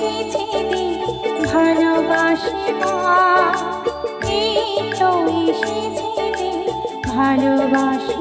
এসেছে ভালোবাসি এই তো ভালোবাসি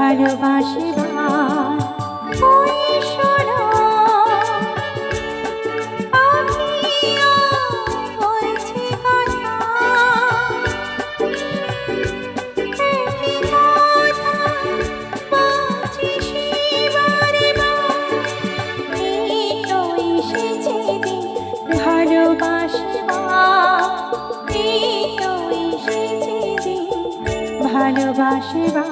ভালোবাসবা ভালোবাসিবা